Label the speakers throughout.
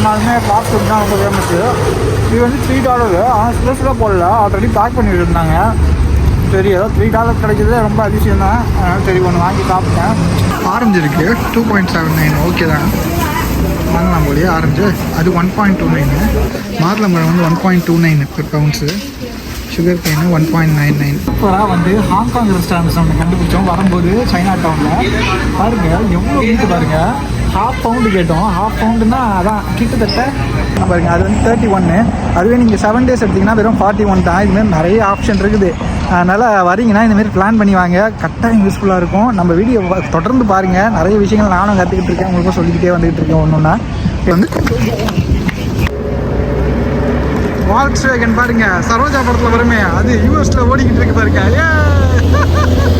Speaker 1: இருந்தாலுமே fast food தான் ரொம்ப ஃபேமஸ்ஸு இது வந்து த்ரீ டாலரு ஆனால் ஸ்பெஷலாக போடல. ஆல்ரெடி பேக் பண்ணி இருந்தாங்க. சரி ஏதோ த்ரீ டாலர் கிடைக்கிறது ரொம்ப அதிசயம் தான். அதனால் சரி ஒன்று வாங்கி சாப்பிட்டேன். ஆரஞ்சு இருக்குது two point seven nine okay தான். வாங்கலாம் போலியே ஆரஞ்சு அது ஒன் பாயிண்ட் டூ நைனு மாதுளம்பழம் வந்து one point two nine per pounds sugarcane one point nine nine சூப்பராக வந்து ஹாங்காங் ரெஸ்டாரண்ட்ஸ் ஒன்று கண்டுபிடிச்சோம். வரும்போது சைனா டவுனில் பாருங்க எவ்வளோ வீட்டு பாருங்க. ஹாஃப் பவுண்டு கேட்டோம். ஹாஃப் பவுண்டுனா அதான் கிட்டத்தட்ட பாருங்க அது வந்து தேர்ட்டி ஒன்று அதுவே நீங்கள் செவன் டேஸ் எடுத்தீங்கன்னா வெறும் ஃபார்ட்டி ஒன் தான் இதுமாரி நிறைய ஆப்ஷன் இருக்குது. அதனால் வரீங்கன்னா இந்தமாரி பிளான் பண்ணி வாங்க. கரெக்டாக யூஸ்ஃபுல்லாக இருக்கும். நம்ம வீடியோ தொடர்ந்து பாருங்கள் நிறைய விஷயங்கள் நானும் கற்றுக்கிட்டு இருக்கேன். உங்களுக்கும் சொல்லிக்கிட்டே வந்துகிட்டு இருக்கேன் ஒன்று ஒன்றா இப்போ வந்து வால்ஸ் வேகன் பாருங்க. சரோஜா படத்தில் வருமே. அது யூஎஸ்ல ஓடிக்கிட்டு இருக்கு பாருங்க. ஏ!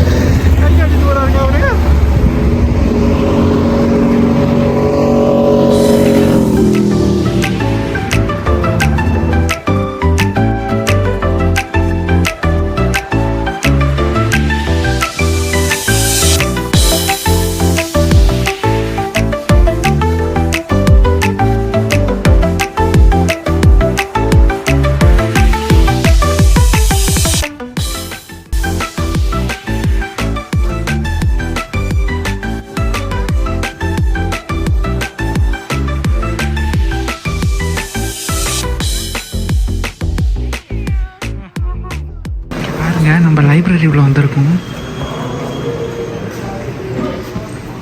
Speaker 1: நம்ம லைப்ரரி உள்ள வந்திருக்கோம்.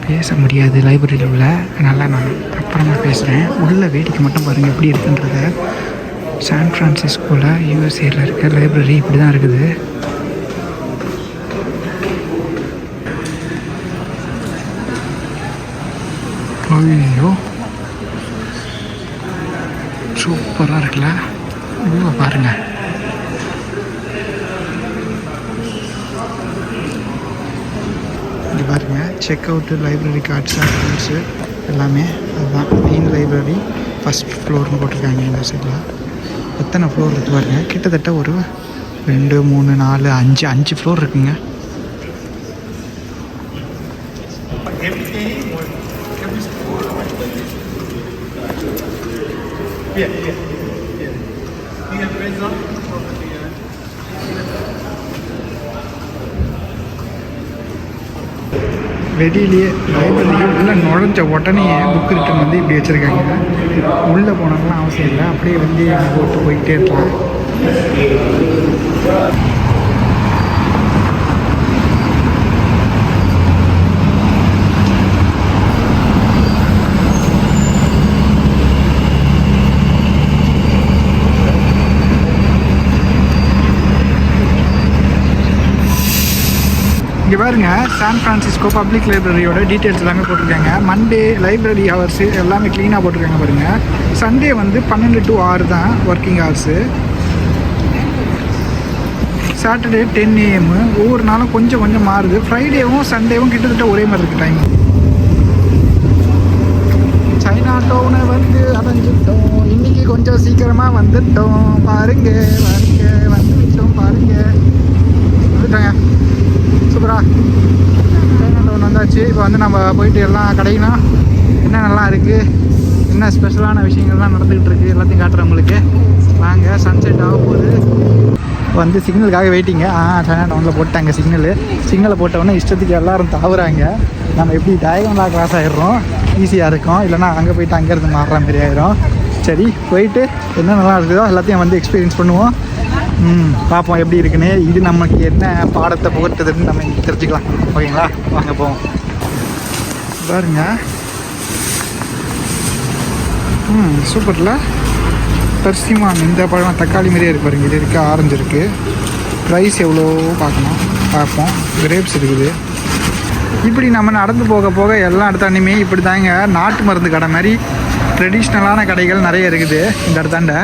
Speaker 1: பேச முடியாது லைப்ரரியில் உள்ள. அதனால் நான் அப்புறமா பேசுகிறேன் உள்ள வேடிக்கை மட்டும் பாருங்கள் எப்படி இருக்குன்றத. சான் ஃப்ரான்சிஸ்கோவில் யூஎஸ்ஏயில் இருக்க லைப்ரரி இப்படி தான் இருக்குது. ஐயோ சூப்பராக இருக்குல்ல. வியூவை பாருங்கள் பாருங்கள் check out library cards articles எல்லாமே. அதுதான். மெயின் லைப்ரரி ஃபஸ்ட் ஃப்ளோர்னு போட்டிருக்காங்க இந்த சைடில் எத்தனை ஃப்ளோர் இருக்குது பாருங்கள் கிட்டத்தட்ட ஒரு ரெண்டு மூணு நாலு அஞ்சு அஞ்சு ஃப்ளோர் இருக்குங்க. வெளியிலேயே லைப்ரரி உள்ளே நுழைஞ்ச உடனே புக் ரிட்டன் வந்து இப்படி வச்சுருக்காங்க. உள்ளே போனாங்கலாம் அவசியம் இல்லை. அப்படியே வந்து போட்டு போயிட்டே இருக்கலாம் இங்கே பாருங்க சான் ஃப்ரான்சிஸ்கோ பப்ளிக் லைப்ரரியோட டீட்டெயில்ஸ் எல்லாமே போட்டிருக்காங்க. மண்டே லைப்ரரி ஹவர்ஸு எல்லாமே க்ளீனாக போட்டிருக்காங்க பாருங்க. சண்டே வந்து பன்னெண்டு டு ஆறு தான் working hours Saturday ten AM ஒவ்வொரு நாளும் கொஞ்சம் கொஞ்சம் மாறுது. ஃப்ரைடேவும் சண்டேவும் கிட்டத்தட்ட ஒரே மாதிரி இருக்குது டைம் சைனா டவுனை வந்து அடைஞ்சிட்டோம். இன்னைக்கு கொஞ்சம் சீக்கிரமாக வந்துட்டோம். பாருங்க பாருங்க வந்துட்டோம் பாருங்க. வந்துட்டோங்க. சூப்பரா சைனா ஒன்று வந்தாச்சு? இப்போ வந்து நம்ம போயிட்டு எல்லாம் கடையினா என்னென்னலாம் இருக்குது என்ன ஸ்பெஷலான விஷயங்கள்லாம் நடந்துக்கிட்டு இருக்குது எல்லாத்தையும் காட்டுறேன் உங்களுக்கு. வாங்க சன்செட் ஆக போகுது. வந்து சிக்னலுக்காக வெயிட்டிங்க ஆ சைனா டவுனில் போட்டாங்க சிக்னலு சிக்னலை போட்டவொடனே இஷ்டத்துக்கு எல்லாரும் தாவுறாங்க. நம்ம எப்படி டயகனலாக கிராஸ் ஆகிடுறோம் ஈஸியாக இருக்கும். இல்லைனா அங்கே போயிட்டு அங்கேருந்து மாறுற மாதிரி ஆயிரும். சரி போயிட்டு என்னென்னலாம் இருக்குதோ எல்லாத்தையும் வந்து எக்ஸ்பீரியன்ஸ் பண்ணுவோம். ம் பார்ப்போம் எப்படி இருக்குன்னு. இது நமக்கு என்ன பாடத்தை புகட்டுதுன்னு நம்ம இங்கே தெரிஞ்சுக்கலாம். ஓகேங்களா? வாங்க போவோம். பாருங்க. ம் சூப்பரில். பெர்சிமான் இந்த பழம் தக்காளி மாதிரியே இருக்கு பாருங்க. இது இருக்குது ஆரஞ்சு இருக்குது ப்ரைஸ் எவ்வளோ பார்க்கணும்? பார்ப்போம். கிரேப்ஸ் இருக்குது. இப்படி நம்ம நடந்து போக போக எல்லா இடத்தாண்டுமே இப்படி தாங்க நாட்டு மருந்து கடை மாதிரி ட்ரெடிஷ்னலான கடைகள் நிறைய இருக்குது இந்த இடத்தாண்ட.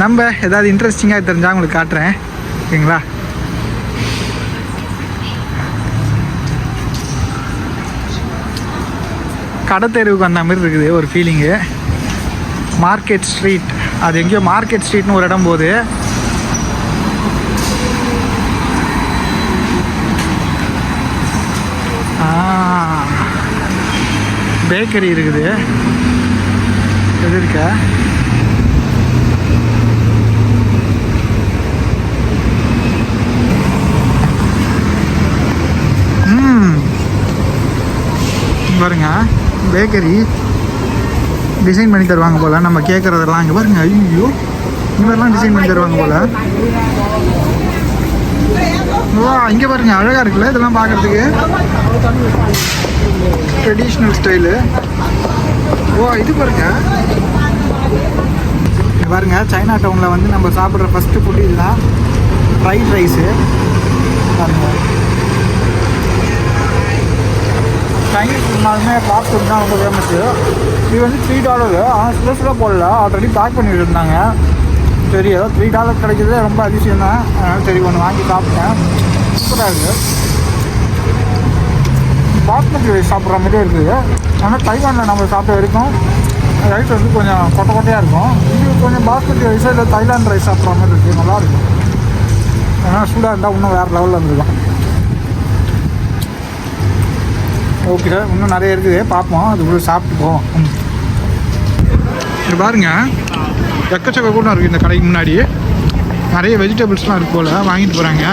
Speaker 1: நம்ம ஏதாவது இன்ட்ரெஸ்டிங்காக தெரிஞ்சால் உங்களுக்கு காட்டுறேன். ஓகேங்களா? கடை தெருவுக்கு வந்த மாதிரி இருக்குது ஒரு ஃபீலிங்கு மார்க்கெட் ஸ்ட்ரீட் அது எங்கேயோ மார்க்கெட் ஸ்ட்ரீட்னு ஒரு இடம் போகுது. பேக்கரி இருக்குது. எது இருக்கா? பாருங்க பேக்கரி டிசைன் பண்ணி தருவாங்க போல். நம்ம கேட்குறதெல்லாம் இங்கே பாருங்க ஐயோ. இந்த மாதிரிலாம் டிசைன் பண்ணி தருவாங்க போல். வா இங்கே பாருங்க அழகாக இருக்குல்ல இதெல்லாம் பார்க்குறதுக்கு ட்ரெடிஷ்னல் ஸ்டைலு ஓ இது பாருங்க. பாருங்க சைனா டவுனில் வந்து நம்ம சாப்பிட்ற ஃபஸ்ட்டு ஃபுட்டு இதுதான் ஃப்ரைட் ரைஸு பாருங்கள் சைனீஸ் ஃபுட்னாலுமே ஃபாஸ்ட் ஃபுட் தான் ரொம்ப ஃபேமஸ்ஸு இது வந்து த்ரீ டாலரு ஆனால் ஸ்பெஷலாக போடல. ஆல்ரெடி பேக் பண்ணி இருந்தாங்க. சரி ஏதோ த்ரீ டாலர் கிடைக்கிறது ரொம்ப அதிசயம் தான். அதனால் சரி ஒன்று வாங்கி சாப்பிட்டேன். சூப்பராக இருக்குது பாஸ்மதி ரைஸ் சாப்பிட்ற மாதிரியே இருக்குது. ஆனால் தைவானில் நம்ம சாப்பிட்ட வரைக்கும் ரைஸ் வந்து கொஞ்சம் கொட்டை கொட்டையாக இருக்கும். இது கொஞ்சம் பாஸ்மதி ரைஸோ இல்லை தைலாண்ட் ரைஸ் சாப்பிட்ற மாதிரி இருக்குது நல்லாயிருக்கும் ஏன்னா சூடாக இருந்தால் இன்னும் வேறு லெவலில் இருந்துருக்கும் ஓகே சார் இன்னும் நிறைய இருக்குது. பார்ப்போம். அதுக்குள்ளே சாப்பிட்டு போவோம் இது பாருங்க. எக்கச்சக்க கூட்டம் இருக்குது இந்த கடைக்கு முன்னாடி. நிறைய வெஜிடபிள்ஸ்லாம் இருக்கு போல். வாங்கிட்டு போகிறாங்க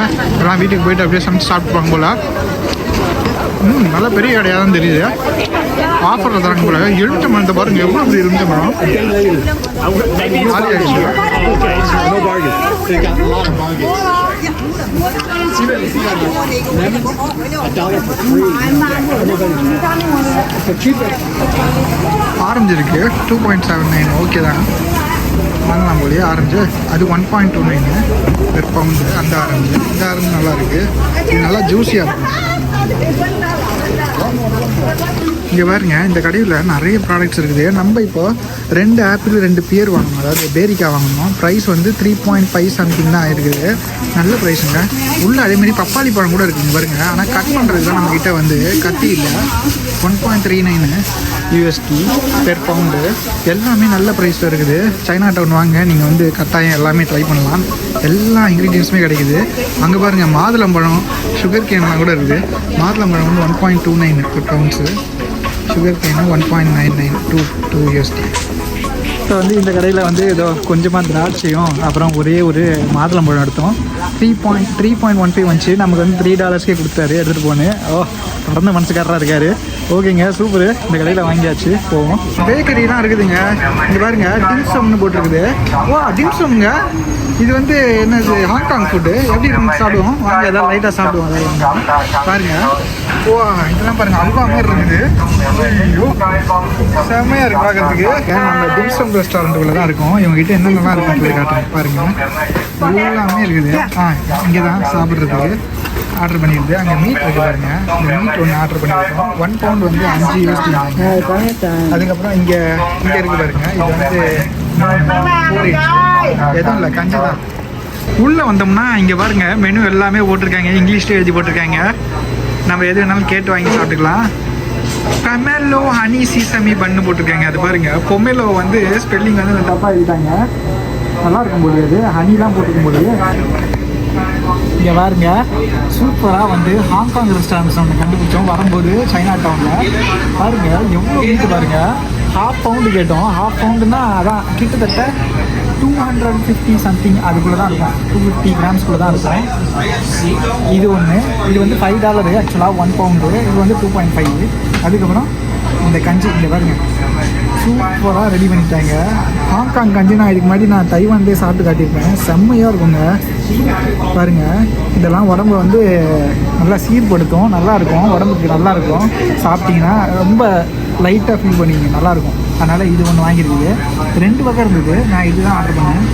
Speaker 1: எல்லாம் வீட்டுக்கு போயிட்டு அப்படியே சமைச்சு சாப்பிட்டுப்பாங்க போல். ம் நல்ல பெரிய கடையாக தான் தெரியுது. ஆஃபரில் தராங்க போல. எலுமிச்சை மரத்தை பாருங்க. எவ்வளோ பெரிய எலுமிச்சை மரம்? காலி ஆரஞ்சு இருக்கு. Two point seven nine okay தான். வாங்கலாம் போலியே ஆரஞ்சு. அது one point two nine per pound அந்த ஆரஞ்சு. இந்த ஆரஞ்சு நல்லா இருக்கு. இது நல்லா ஜூஸியாக இருக்கும். இங்கே பாருங்க இந்த கடையில் நிறைய ப்ராடக்ட்ஸ் இருக்குது. நம்ம இப்போ ரெண்டு ஆப்பிள் ரெண்டு பியர் வாங்கணும். அதாவது பேரிக்காய் வாங்கணும். ப்ரைஸ் வந்து த்ரீ பாயிண்ட் ஃபைவ் சம்திங் தான் இருக்குது. நல்ல ப்ரைஸுங்க உள்ளே அதேமாரி பப்பாளி பழம் கூட இருக்குங்க பாருங்க. ஆனால் கட் பண்ணுறது தான் நம்மக்கிட்ட வந்து. கத்தி இல்லை. One point three nine USD per pound எல்லாமே நல்ல ப்ரைஸில் இருக்குது. சைனா டவுன் வாங்க நீங்கள் வந்து கட்டாயம் எல்லாமே ட்ரை பண்ணலாம். எல்லா இன்க்ரீடியன்ஸுமே கிடைக்குது. அங்கே பாருங்கள் மாதுளம்பழம் சுகர் கேன்லாம் கூட இருக்குது. மாதுளம்பழம் வந்து one point two nine pounds sugarcane one point nine nine two two USD இப்போ வந்து இந்த கடையில் வந்து ஏதோ கொஞ்சமாக திராட்சையும் அப்புறம் ஒரே ஒரு மாதுளம்பழம் எடுத்தோம். Three point three point one five வந்துச்சு நமக்கு வந்து த்ரீ டாலர்ஸ்க்கே கொடுத்தாரு எடுத்துகிட்டு போனேன். ஓ தொடர்ந்து மனசுக்காரராக இருக்காரு. ஓகேங்க சூப்பர். இந்த கடையில் வாங்கியாச்சு. போவோம். பேக்கரிலாம் இருக்குதுங்க. இங்கே பாருங்க டிம்சம்னு போட்டிருக்குது. ஓ டிம்சம்ங்க இது வந்து என்னது ஹாங்காங் ஃபுட்டு எப்படி இருக்கு சாப்பிடுவோம்? வாங்க ஏதாவது லைட்டாக சாப்பிடுவோம் அதாவது பாருங்க. ஓ இதெல்லாம் பாருங்க அல்வா மாதிரி இருக்குது. ஐயோ செம்மையாக இருக்கு பார்க்கறதுக்கு நம்ம டிம்சம் ரெஸ்டாரண்ட்டுக்குள்ள தான் இருக்கோம். இவங்ககிட்ட என்னென்னலாம் இருக்குன்னு சொல்லி காட்டுறேன். பாருங்க. எல்லாமே இருக்குது. ஆ இங்கே தான் சாப்பிட்றதுக்கு. ஆர்டர் பண்ணியிருக்கு அங்கே மீட் இருக்கு பாருங்க. இந்த மீட் ஒன்று ஆர்டர் பண்ணியிருக்கோம். ஒன் பவுண்ட் வந்து அஞ்சு யூஎஸ்டி அதுக்கப்புறம் இங்கே இங்கே இருக்கு பாருங்க. இது வந்து ஃபோர் எதுவும் இல்லை கஞ்சி தான். உள்ளே வந்தோம்னா இங்கே பாருங்க மெனு எல்லாமே போட்டிருக்காங்க. இங்கிலீஷ்லேயே எழுதி போட்டிருக்காங்க. நம்ம எது வேணாலும் கேட்டு வாங்கி சாப்பிட்டுக்கலாம். பொமெலோ ஹனி சீசமி பண்ணு போட்டிருக்காங்க. அது பாருங்க. பொமெலோ வந்து ஸ்பெல்லிங் வந்து தப்பாக எழுதிட்டாங்க. நல்லா இருக்கும் போது அது ஹனிலாம் போட்டிருக்கும் போது இங்கே பாருங்க. சூப்பராக வந்து ஹாங்காங் ரெஸ்டாரண்ட்ஸ் ஒன்று கண்டுபிடிச்சோம். வரும்போது சைனா டவுனில் பாருங்க எவ்வளோ வீட்டு பாருங்க. ஹாஃப் பவுண்டு கேட்டோம். ஹாஃப் பவுண்டுன்னா அதான் கிட்டத்தட்ட டூ ஹண்ட்ரட் ஃபிஃப்டி சம்திங் அதுக்குள்ளே தான் இருக்கும். டூ ஃபிஃப்டி கிராம்ஸ்குள்ளே தான் இருக்கும். இது ஒன்று இது வந்து ஃபைவ் டாலரு ஆக்சுவலாக ஒன் பவுண்டு இது வந்து டூ பாயிண்ட் ஃபைவ் அதுக்கப்புறம் இந்த கஞ்சி இங்கே பாருங்க. சூப்பராக ரெடி பண்ணிட்டாங்க. ஹாங்காங் கஞ்சி நான் இதுக்கு முன்னாடி நான் தைவான்லேயே சாப்பிட்டு காட்டியிருப்பேன். செம்மையாக இருக்குங்க. பாருங்க இதெல்லாம் உடம்பு வந்து நல்லா சீர்படுத்தும். நல்லாயிருக்கும் உடம்புக்கு நல்லா இருக்கும். ரொம்ப லைட்டாக ஃபீல் பண்ணுவீங்க. நல்லாயிருக்கும் அதனால் இது ஒன்று வாங்கியிருக்குது ரெண்டு பக்கம் இருந்தது. நான் இதுதான் ஆர்டர் பண்ணேன்.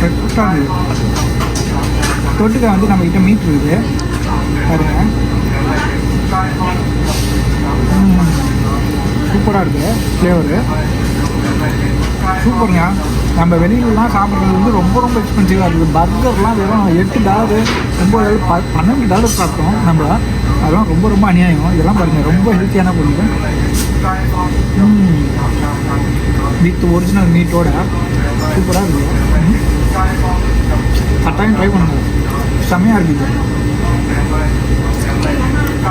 Speaker 1: தொட்டுக்கா தொட்டுக்க வந்து நம்மக்கிட்ட மீட் இருக்குது. பாருங்க. சூப்பராக இருக்குது ஃப்ளேவரு சூப்பருங்க. நம்ம வெளியிலலாம் சாப்பிட்றது வந்து ரொம்ப ரொம்ப எக்ஸ்பென்சிவாக இருக்குது. பர்கர்லாம் வெறும் எட்டு டாலரு ஒம்பது டாலர் ப பன்னெண்டு டாலர் சாப்பிட்டோம் நம்ம. அதெல்லாம் ரொம்ப ரொம்ப அநியாயம். இதெல்லாம் பாருங்கள் ரொம்ப ஹெல்த்தியான பொருள். வித் ஒரிஜினல் மீட்டோட சூப்பராக இருக்குது கட்டாயம் ட்ரை பண்ணுங்க. செம்மையாக இருக்குது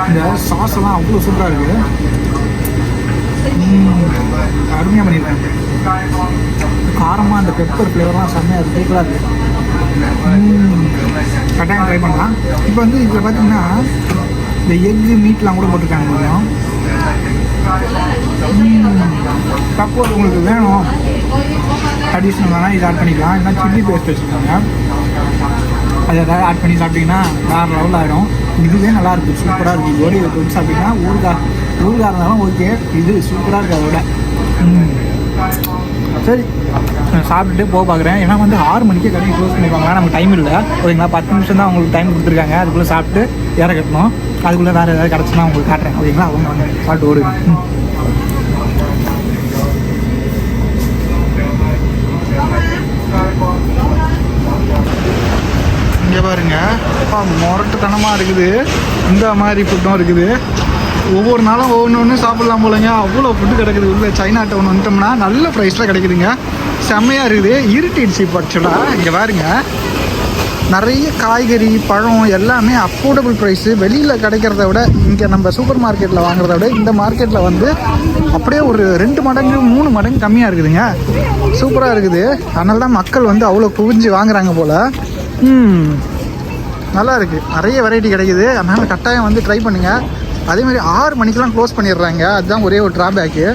Speaker 1: இந்த சாஸ் எல்லாம் அவ்வளோ சூப்பராக இருக்குது அருமையாக பண்ணியிருக்காங்க. காரமாக அந்த பெப்பர் ஃப்ளேவர்லாம் செம்மையாக இருக்குது சூப்பராக இருக்குது கட்டாயம் ட்ரை பண்ணலாம். இப்போ வந்து இதில் பார்த்தீங்கன்னா இந்த எக்கு மீட்லாம் கூட போட்டிருக்காங்க கொஞ்சம் சப்போஸ் உங்களுக்கு வேணும். அடிஷ்னல் வேணால் இதை ஆட் பண்ணிக்கலாம். இல்லைனா சில்லி பேஸ்ட் வச்சுருக்காங்க. அதை ஏதாவது ஆட் பண்ணி சாப்பிட்டீங்கன்னா வேறு லெவலில் ஆகிடும் இதுவே நல்லா இருக்குது சூப்பராக இருக்குது இதோட இதை தொட்டு சாப்பிட்டீங்கன்னா ஊறுகாய் ஊறுகாய் இருந்தாலும் ஓகே. இது சூப்பராக இருக்குது அதோட. சரி. நான் சாப்பிட்டுட்டு போக பார்க்குறேன் ஏன்னா வந்து ஆறு மணிக்கு கடையை க்ளோஸ் பண்ணிடுவாங்க நமக்கு டைம் இல்லை. ஓகேங்களா? பத்து நிமிஷம் தான் உங்களுக்கு டைம் கொடுத்துருக்காங்க. அதுக்குள்ளே சாப்பிட்டு இற கட்டணும் அதுக்குள்ளே வேறு ஏதாவது கிடச்சுன்னா உங்களுக்கு காட்டுறேன். ஓகேங்களா? அவங்க வந்து சாப்பிட்டு ஓடுங்க ம். இங்கே பாருங்க அப்பா முரட்டுத்தனமாக இருக்குது. இந்த மாதிரி ஃபுட்டும் இருக்குது. ஒவ்வொரு நாளும் ஒவ்வொன்று ஒன்று சாப்பிட்லாம் போலங்க. அவ்வளோ ஃபுட்டு கிடைக்குது. உள்ளே சைனா டவுன் வந்துட்டோம்னா நல்ல ப்ரைஸில் கிடைக்குதுங்க. செம்மையாக இருக்குது. இருட்டிடுச்சு இப்போ ஆக்சுவலாக இங்கே பாருங்க. நிறைய காய்கறி பழம் எல்லாமே அஃபோர்டபுள் ப்ரைஸு வெளியில் கிடைக்கிறத விட இங்கே நம்ம சூப்பர் மார்க்கெட்டில் வாங்குறத விட இந்த மார்க்கெட்டில் வந்து அப்படியே ஒரு ரெண்டு மடங்கு மூணு மடங்கு கம்மியாக இருக்குதுங்க. சூப்பராக இருக்குது. அதனால தான் மக்கள் வந்து அவ்வளோ குவிஞ்சு வாங்குறாங்க போல். ம். நல்லா இருக்குது நிறைய வெரைட்டி கிடைக்குது. அதனால் கட்டாயம் வந்து ட்ரை பண்ணுங்கள் அதே மாதிரி ஆறு மணிக்கெலாம் க்ளோஸ் பண்ணிடுறாங்க. அதுதான் ஒரே ஒரு ட்ராபேக்கு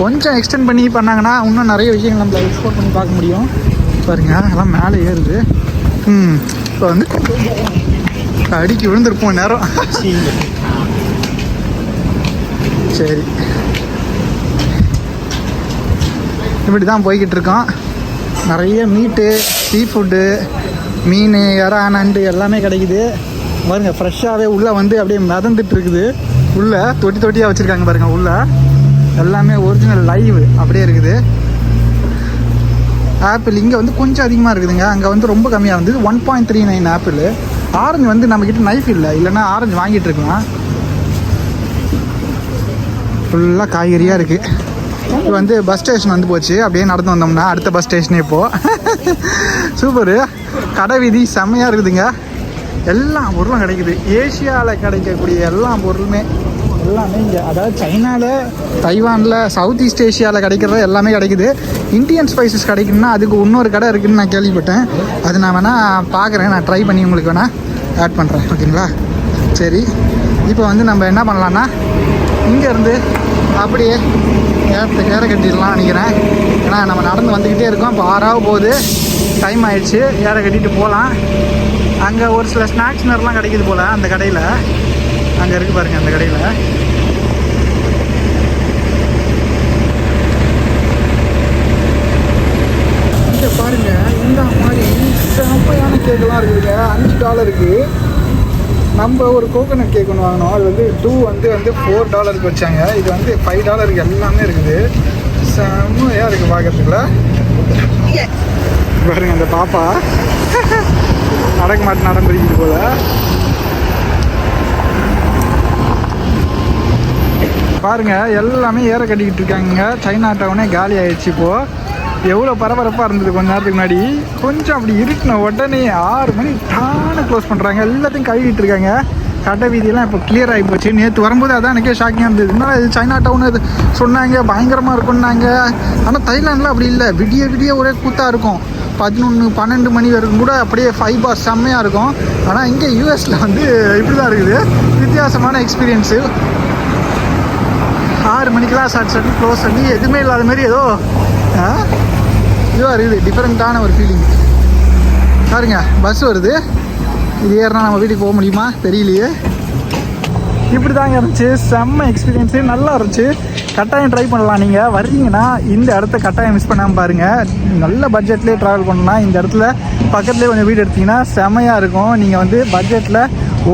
Speaker 1: கொஞ்சம் எக்ஸ்டெண்ட் பண்ணி பண்ணாங்கன்னா இன்னும் நிறைய விஷயங்கள் நம்ம எக்ஸ்ப்ளோர் பண்ணி பார்க்க முடியும். பாருங்கள் எல்லாம் மேலே ஏறுது. ம் இப்போ வந்து அடிக்கி விழுந்திருப்போம் நேரம். சரி. இப்படி தான் போய்கிட்டு இருக்கோம். நிறைய மீட்டு சீ ஃபுட்டு மீன் இறா நண்டு எல்லாமே கிடைக்குது. பாருங்க ஃப்ரெஷ்ஷாகவே உள்ளே வந்து அப்படியே மிதந்துட்டு இருக்குது உள்ளே தொட்டி தொட்டியாக வச்சுருக்காங்க பாருங்க உள்ளே. எல்லாமே ஒரிஜினல் லைவ் அப்படியே இருக்குது. ஆப்பிள் இங்கே வந்து கொஞ்சம் அதிகமாக இருக்குதுங்க. அங்கே வந்து ரொம்ப கம்மியாக இருந்தது one point three nine apple orange வந்து நம்மக்கிட்ட நைஃப் இல்லை. இல்லைன்னா ஆரஞ்சு வாங்கிட்டு இருக்கலாம். ஃபுல்லாக காய்கறியாக இருக்குது இப்போ வந்து பஸ் ஸ்டேஷன் வந்து போச்சு. அப்படியே நடந்து வந்தோம்னா அடுத்த பஸ் ஸ்டேஷனே இப்போது சூப்பரு கடை விதி செம்மையாக இருக்குதுங்க. எல்லா பொருளும் கிடைக்குது. ஏஷியாவில் கிடைக்கக்கூடிய எல்லா பொருளுமே எல்லாமே இங்கே. அதாவது சைனாவில் தைவானில் சவுத் ஈஸ்ட் ஏஷியாவில் கிடைக்கிறது எல்லாமே கிடைக்குது. இந்தியன் ஸ்பைசஸ் கிடைக்குன்னா அதுக்கு இன்னொரு கடை இருக்குதுன்னு நான் கேள்விப்பட்டேன். அது நான் வேணால் பார்க்குறேன் நான் ட்ரை பண்ணி உங்களுக்கு வேணால் ஆட் பண்ணுறேன் ஓகேங்களா? சரி. இப்போ வந்து நம்ம என்ன பண்ணலான்னா இங்கேருந்து அப்படியே ஏற்ற ஏற கட்டிடலாம் நினைக்கிறேன். ஏன்னா நம்ம நடந்து வந்துக்கிட்டே இருக்கோம். இப்போ ஆறாவது போகுது. டைம் ஆயிடுச்சு. ஏற கட்டிட்டு போகலாம் அங்கே ஒரு சில ஸ்நாக்ஸ் நேரம்லாம் கிடைக்குது போல் அந்த கடையில். அங்கே இருக்குது பாருங்க அந்த கடையில். இங்கே பாருங்க இந்த மாதிரி செம்மையான கேக்கெல்லாம் இருக்குதுங்க. அஞ்சு டாலருக்கு நம்ம ஒரு கோகோனட் கேக் ஒன்று வாங்கினோம். அது வந்து டூ வந்து வந்து ஃபோர் டாலருக்கு வச்சாங்க. இது வந்து ஃபைவ் டாலருக்கு எல்லாமே இருக்குது. செம்மையாக இருக்குது பார்க்கறதுக்குள்ள பாருங்க அந்த பாப்பா. நடக்க மாட்டு நடந்துருக்குது போல. பாருங்க எல்லாமே ஏற கட்டிக்கிட்டு இருக்காங்க. சைனா டவுனே காலி ஆயிடுச்சு இப்போ. எவ்வளோ பரபரப்பாக இருந்தது கொஞ்ச நேரத்துக்கு முன்னாடி. கொஞ்சம் அப்படி இருட்டின உடனே ஆறு மணி தானே க்ளோஸ் பண்ணுறாங்க எல்லாத்தையும் கழுவிட்டு இருக்காங்க. கடை வீதியெல்லாம் இப்போ கிளியர் ஆகி போச்சு. நேற்று வரும்போது அதான் எனக்கே ஷாக்கிங் இருந்தது. இருந்தாலும் இது சைனா டவுன் இது சொன்னாங்க பயங்கரமாக இருக்குன்னாங்க. ஆனால் தைலாண்டில் அப்படி இல்லை. விடிய விடிய ஒரே கூத்தாக இருக்கும். பதினொன்று பன்னெண்டு மணி வரைக்கும் கூட அப்படியே ஃபைவ் பார் செம்மையாக இருக்கும். ஆனால் இங்கே யூஎஸில் வந்து இப்படி தான் இருக்குது. வித்தியாசமான எக்ஸ்பீரியன்ஸு ஆறு மணிக்கெலாம் ஸ்டார்ட் பண்ணி க்ளோஸ் பண்ணி எதுவுமே இல்லாத மாதிரி ஏதோ ஆ, இதுவாக இருக்குது. டிஃப்ரெண்ட்டான ஒரு ஃபீலிங் பாருங்க பஸ் வருது. இது ஏறினா நம்ம வீட்டுக்கு போக முடியுமா? தெரியலையே. இப்படி தாங்க இருந்துச்சு. செம்ம எக்ஸ்பீரியன்ஸு நல்லா இருந்துச்சு. கட்டாயம் ட்ரை பண்ணலாம். நீங்கள் வர்றீங்கன்னா இந்த இடத்த கட்டாயம் மிஸ் பண்ணாமல் பாருங்கள் நல்ல பட்ஜெட்லேயே ட்ராவல் பண்ணலாம் இந்த இடத்துல பக்கத்துலேயே கொஞ்சம் வீடு எடுத்தீங்கன்னா செமையாக இருக்கும். நீங்கள் வந்து பட்ஜெட்டில்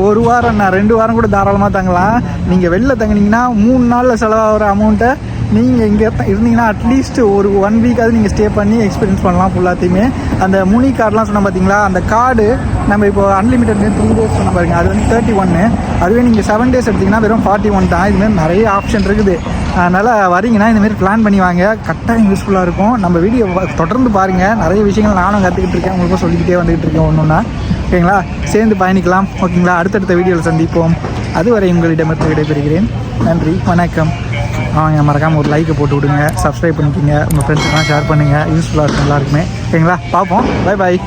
Speaker 1: ஒரு வாரம் நான் ரெண்டு வாரம் கூட தாராளமாக தங்கலாம். நீங்கள் வெளில தங்கினீங்கன்னா மூணு நாளில் செலவாகிற அமௌண்ட்டை நீங்கள் இங்கே இருந்தீங்கன்னா அட்லீஸ்ட் ஒரு ஒன் வீக்காவது நீங்கள் ஸ்டே பண்ணி எக்ஸ்பீரியன்ஸ் பண்ணலாம் ஃபுல்லாத்தையுமே அந்த முனி கார்டெலாம் சொன்னால் பார்த்தீங்களா அந்த கார்டு நம்ம இப்போ அன்லிமிட்டட் த்ரீ டேஸ் சொன்ன பாருங்க. அது வந்து தேர்ட்டி ஒன்று அதுவே நீங்கள் செவன் டேஸ் எடுத்தீங்கன்னா வெறும் ஃபார்ட்டி ஒன் தான். இதுமாரி நிறைய ஆப்ஷன் இருக்குது. அதனால் வரீங்கன்னா இந்தமாரி பிளான் பண்ணி வாங்க. கட்டாயம் யூஸ்ஃபுல்லாக இருக்கும். நம்ம வீடியோ தொடர்ந்து பாருங்கள் நிறைய விஷயங்கள் நானும் கற்றுக்கிட்டு இருக்கேன். உங்களுக்கும் சொல்லிக்கிட்டே வந்துகிட்டு இருக்கேன் ஒன்று ஒன்றா ஓகேங்களா? சேர்ந்து பயணிக்கலாம். ஓகேங்களா? அடுத்தடுத்த வீடியோவில் சந்திப்போம். அதுவரை உங்களிடமிருந்து விடைபெறுகிறேன். நன்றி. வணக்கம். வாங்க மறக்காமல் ஒரு லைக்கை போட்டு விடுங்க. சப்ஸ்கிரைப் பண்ணிக்கோங்க. உங்கள் ஃப்ரெண்ட்ஸுக்கெலாம் ஷேர் பண்ணுங்கள் யூஸ்ஃபுல்லாக இருக்கும். எல்லாருக்குமே ஓகேங்களா? பார்ப்போம். Bye bye